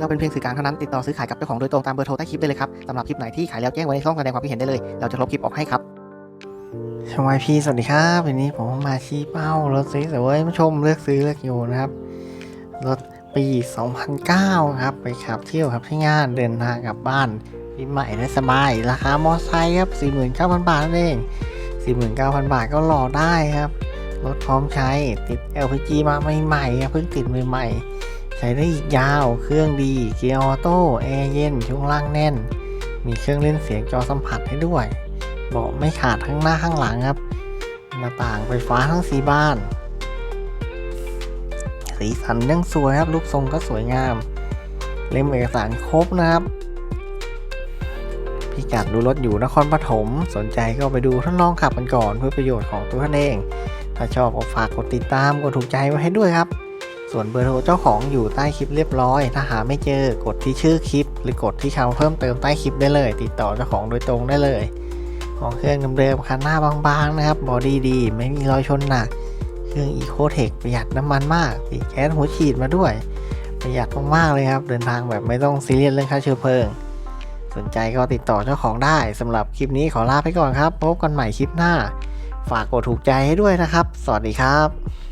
เราเป็นเพียงสื่อกลางเท่านั้นติดต่อซื้อขายกับเจ้าของโดยตรงตามเบอร์โทรใต้คลิปได้เลยครับสำหรับคลิปไหนที่ขายแล้วแจ้งไว้ในช่องแสดงความคิดเห็นได้เลย เราจะลบคลิปออกให้ครับชมายพีสวัสดีครับวันนี้ผมมาชี้เป้ารถซื้อสวยๆมาชมเลือกซื้อเลือกอยู่นะครับรถปี 2009 ครับ ไปขับเที่ยวครับที่งานเดินทางกลับบ้านปีใหม่ได้สบาย ราคามอไซค์ครับ 49,000 บาทนั่นเอง 49,000 บาทก็รอได้ครับ รถพร้อมใช้ติด LPG มาใหม่ๆเพิ่งติดใหม่ๆ ใช้ได้อีกยาว เครื่องดี เกียร์ออโต้ แอร์เย็นช่วงล่างแน่น มีเครื่องเล่นเสียงจอสัมผัสให้ด้วยเบาะไม่ขาดทั้งหน้าข้างหลังครับ หน้าต่างไฟฟ้าทั้งสีบ้าน สีสันยังสวยครับ รูปทรงก็สวยงาม เล่มเอกสารครบนะครับ พิกัดดูรถอยู่นครปฐม สนใจก็ไปดูทดลองขับกันก่อนเพื่อประโยชน์ของตัวท่านเอง ถ้าชอบก็ฝากกดติดตามกดถูกใจไว้ให้ด้วยครับ ส่วนเบอร์โทรเจ้าของอยู่ใต้คลิปเรียบร้อย ถ้าหาไม่เจอกดที่ชื่อคลิป หรือกดที่คำเพิ่มเติมใต้คลิปได้เลย ติดต่อเจ้าของโดยตรงได้เลย ของเครื่องเดิมๆคันหน้าบางๆนะครับบอดี้ดี ไม่มีรอยชนหนัก เครื่อง e c o t e c h ประหยัดน้ำมันมากติดแก๊สหัวฉีดมาด้วย ประหยัดมากๆเลยครับ เดินทางแบบไม่ต้องซีเรียสเรื่องค่าเชื้อเพลิง สนใจก็ติดต่อเจ้าของได้สำหรับคลิปนี้ขอลาไปก่อนครับพบกันใหม่คลิปหน้า ฝากกดถูกใจให้ด้วยนะครับ สวัสดีครับ